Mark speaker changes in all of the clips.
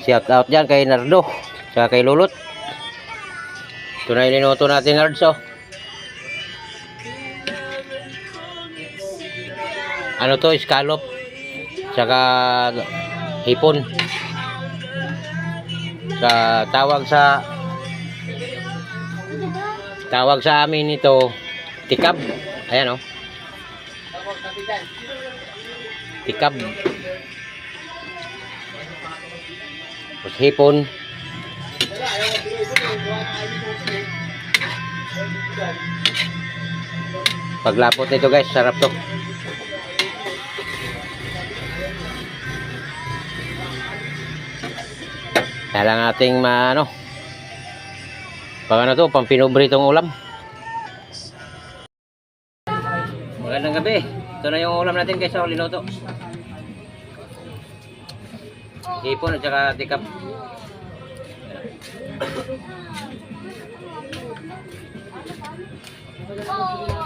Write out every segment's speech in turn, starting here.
Speaker 1: Shout out dyan kay Nardo. Saka kay Lulot. Ito na ilinuto natin Nards oh. Ano to? Scallop. Saka hipon. Sa tawag sa tawag sa amin ito tikab. Ayan oh. Tikab. Hipon. Paglapot nito guys, sarap to. Kaya lang ating maano. Pag ano to, pang pinubritong ulam. Magandang gabi. Ito na yung ulam natin guys sa Linoto. Hipon at saka tikap.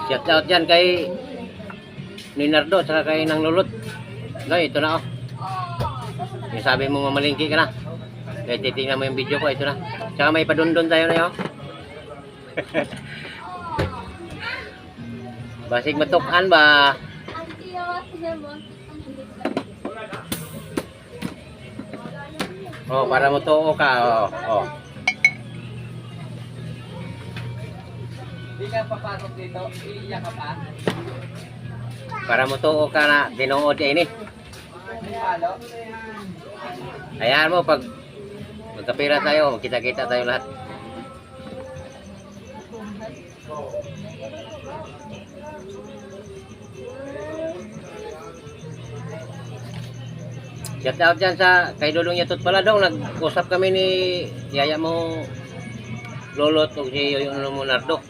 Speaker 1: Shout out dyan kay Ninardo at saka kay Nang Lulot. No, ito na oh. Yung sabi mo mamalingki ka na. Kaya titingnan mo yung video ko, ito na. Tsaka may padundon tayo na yun. Basig matukan ba? Oh, para mo to ka. Oh, oh.
Speaker 2: Hindi ka papasok dito, iiyak ka pa.
Speaker 1: Para mo to ka na tinuod ini. Ayan mo pag magkapira tayo, kita-kita tayo lahat. Shout out dyan sa kay Dulong Yatot pala daw. Nag-usap kami ni Yaya mo Lolot o si Yoyo Monardo.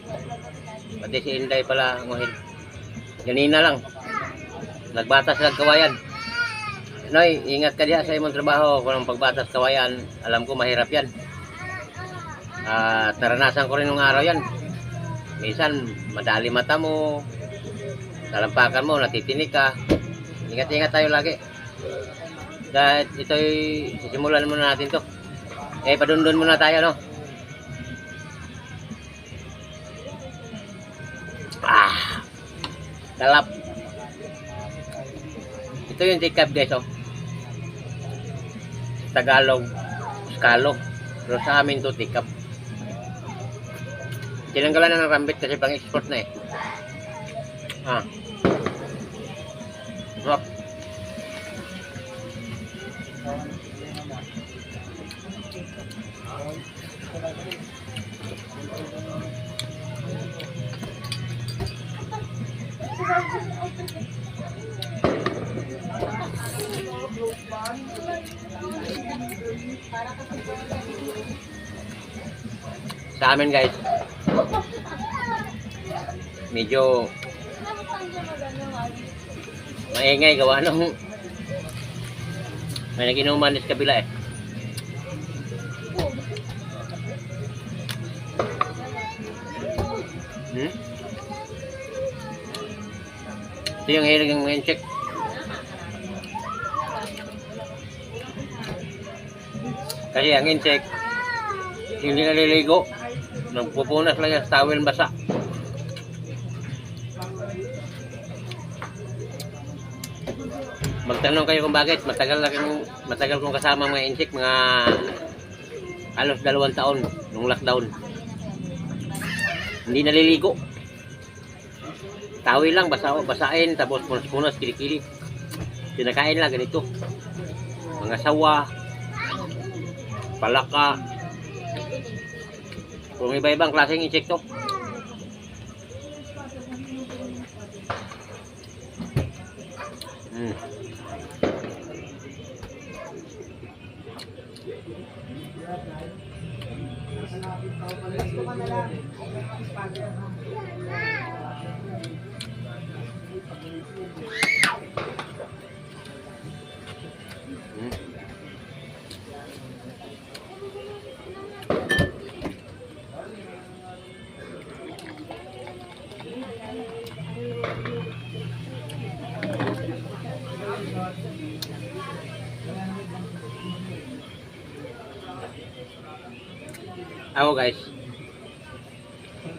Speaker 1: Pati si Inday pala nguhin. Ganina lang. Nagbatas lang kawayan. Noy, ingat ka diya sa imong trabaho kung ang pagbatas kawayan. Alam ko mahirap yan. Ah, naranasan ko rin nung araw yan. Minsan, madali mata mo. Talampakan mo, natitinig ka. Ingat-ingat tayo lagi. Dahil ito'y sisimulan muna natin to. Eh, padundon muna tayo, no? Ah! Kalap. Ito yung tikap guys, oh. Tagalog, Skalo. Pero sa amin to tikap. Tinanggalan na ng rambit kasi pang export na eh. Ah. Sarap. Sa amin guys. Medyo maingay gawa nung may naginuman sa kabila eh. Hmm? Ito yung hilig ng insect. Kasi ang insect, hindi naliligo. Nagpupunas lang yung towel basa. Magtanong kayo kung bakit. Matagal na kong, matagal kong kasama mga insect, mga halos dalawang taon nung lockdown. Hindi naliligo. Tawil lang, basa, basain, tapos punas-punas, kilikili. Kinakain lang ganito. Mga sawa, palaka, kung iba-ibang klaseng insekto. Mm. Ako guys,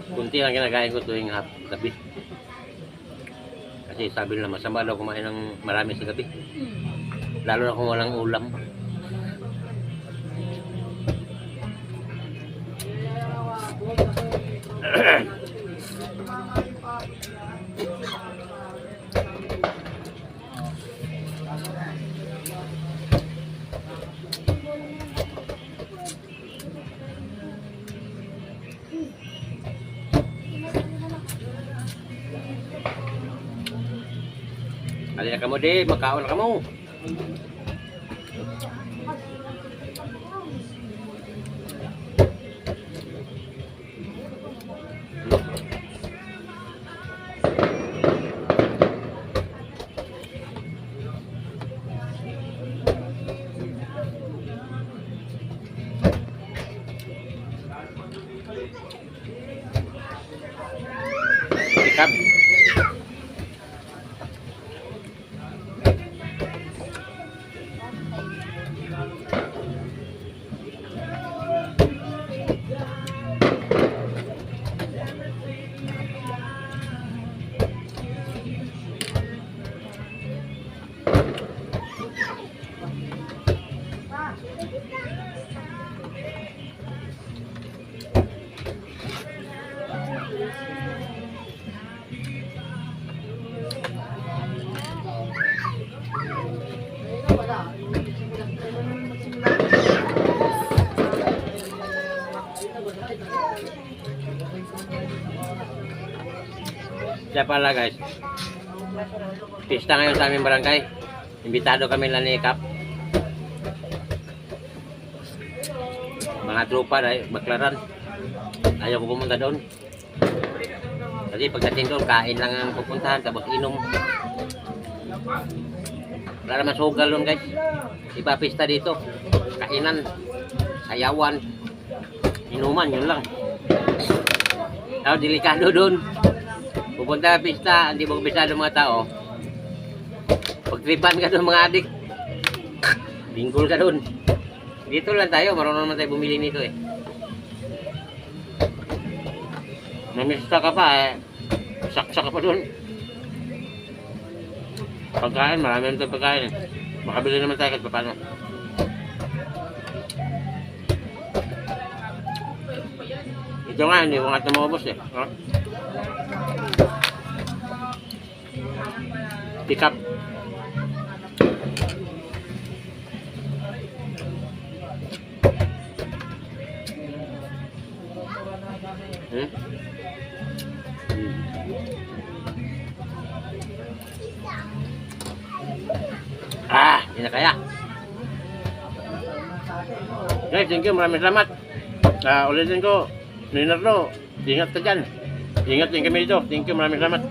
Speaker 1: kunti lang kinakain ko tuwing hap, gabi. Kasi sabi nila masama daw kumain ng marami sa gabi. Lalo na kung walang ulam. Alin ka mo di, makaon ka mo. Sikap. Siya pala guys. Pista ngayon sa aming barangay. Imbitado kami lang ni Kap. Mga tropa dahil baklaran. Ayaw ko pumunta doon. Kasi pagdating doon, kain lang ang pupuntahan, tapos inom. Wala naman sugal doon guys. Iba pista dito. Kainan, sayawan, inuman, yun lang. Tao, delikado doon. Pupunta ka pista, hindi mo kabisado mga tao. Pagtripan ka doon mga adik. Binggol ka doon. Dito lang tayo, marunong naman tayo bumili nito eh. Namista ka pa eh. Saksa ka pa doon. Pagkain, marami naman tayong pagkain eh. Makabili naman tayo kahit paano. Ito nga, hindi ko nga ito maubos eh. Ha? Pick up. Hmm? Hindi na kaya. Guys, thank you. Maraming salamat. Ah, ulitin ko. Leonardo, ingat ka dyan. Ingat din kami dito. Thank you. Maraming salamat.